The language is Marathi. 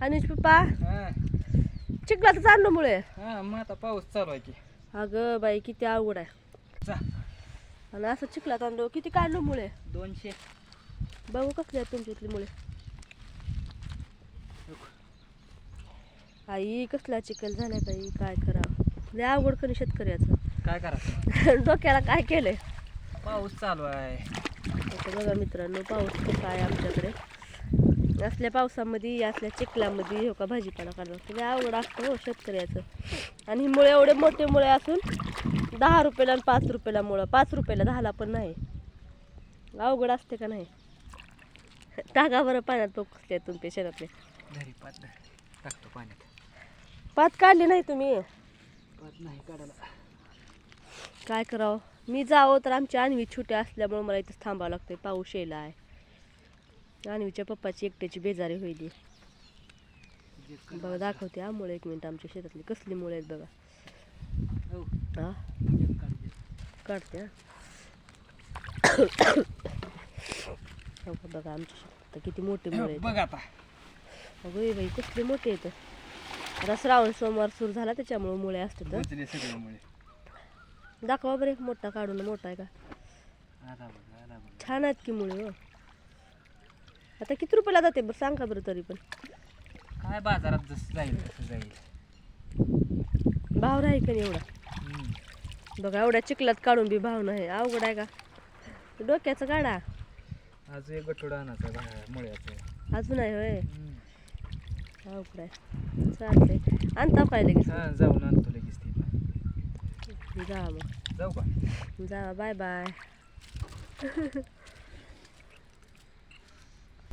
अनुज पप्पा? चालण्यामुळे हा मग आता पाऊस चालू आहे की. अगं बाई किती अवघड आहे. आणि असं चिखलात आणलो किती काढलो मुळे दोनशे. बघू कसले आहेत तुमच्या इथली मुळे आई कसला चिखल झालाय बाई काय करावं? लय अवघड कधी शेतकऱ्याचं. काय करायचं? डोक्याला काय केलंय? पाऊस चालू आहे. बघा मित्रांनो पाऊस कसा आहे आमच्याकडे. असल्या पावसामध्ये असल्या चिखलामध्ये हो का भाजीपाला काढला लय अवघड असतं हो शेतकऱ्याचं. आणि ही मुळे एवढे मोठे मुळे असून दहा रुपयाला आणि पाच रुपयाला मुळं. पाच रुपयाला दहाला पण नाही. अवघड असते का नाही? टाका बरं पाण्यात बघ कसले आहेत तुमच्या शेतातले टाकतो पाण्यात. पात काढली नाही तुम्ही? पाच नाही काढायला. काय करावं? मी जावं तर आमची अन्वी छोटी असल्यामुळे मला इथं थांबावं लागतंय. पाऊस यायला आहे अन्वीच्या पप्पाची एकट्याची बेजारी होईल. बघा दाखवते हा मुळे एक मिनिट आमच्या शेतातली कसली मुळे आहेत बघा. हो. हा? काढते. हा. का बघा आमच्या शेतात तर किती मोठे मुळे बघ आता. अगं बाई कसले मोठे आहेत. आता श्रावण सोमवार सुरू झाला त्याच्यामुळे मुळे असतात. बुजले सगळ्यामुळे दाखवा बरं एक मोठा काढून मोठा आहे का? छान आहेत की मुळे हो. आता किती रुपयाला जाते बरं सांगा बरं तरी पण. काय बाजारात जसं जाईल तसं जाईल. भाव राहील का नाही एवढा? हम्म. बघा एवढ्या चिखलात काढून बी भाव नाही. अवघड आहे का? डोक्याचं काढा आज एक गठोडा आणायचा बाहेर मुळ्याचं. अजून आहे होय? हम्म. अवघड आहे. चालतंय. आणता काय लगेच? हा जाऊन आणतो लगेच ती जा मग. जाऊ का? जा बाय बाय.